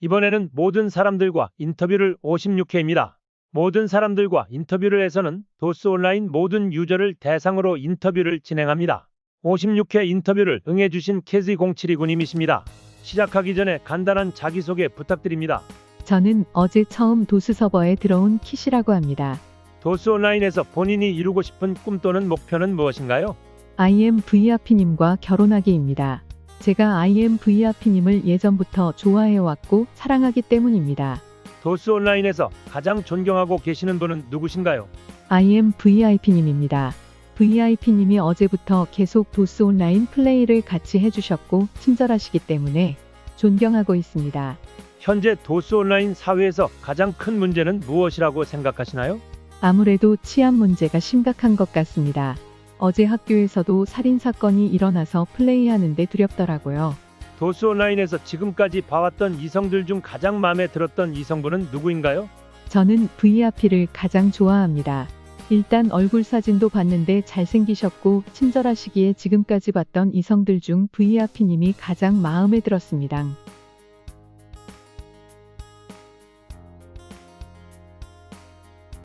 이번에는 모든 사람들과 인터뷰를 56회입니다. 모든 사람들과 인터뷰를 해서는 도스 온라인 모든 유저를 대상으로 인터뷰를 진행합니다. 56회 인터뷰를 응해주신 캐지0729님이십니다. 시작하기 전에 간단한 자기소개 부탁드립니다. 저는 어제 처음 도스 서버에 들어온 키시라고 합니다. 도스 온라인에서 본인이 이루고 싶은 꿈 또는 목표는 무엇인가요? IM VRP님과 결혼하기입니다. 제가 IM VRP님을 예전부터 좋아해왔고 사랑하기 때문입니다. 도스 온라인에서 가장 존경하고 계시는 분은 누구신가요? IM VIP님입니다. VIP님이 어제부터 계속 도스 온라인 플레이를 같이 해주셨고 친절하시기 때문에 존경하고 있습니다. 현재 도스 온라인 사회에서 가장 큰 문제는 무엇이라고 생각하시나요? 아무래도 치안 문제가 심각한 것 같습니다. 어제 학교에서도 살인사건이 일어나서 플레이하는데 두렵더라고요. 도스 온라인에서 지금까지 봐왔던 이성들 중 가장 마음에 들었던 이성분은 누구인가요? 저는 VRP를 가장 좋아합니다. 일단 얼굴 사진도 봤는데 잘생기셨고 친절하시기에 지금까지 봤던 이성들 중 VRP님이 가장 마음에 들었습니다.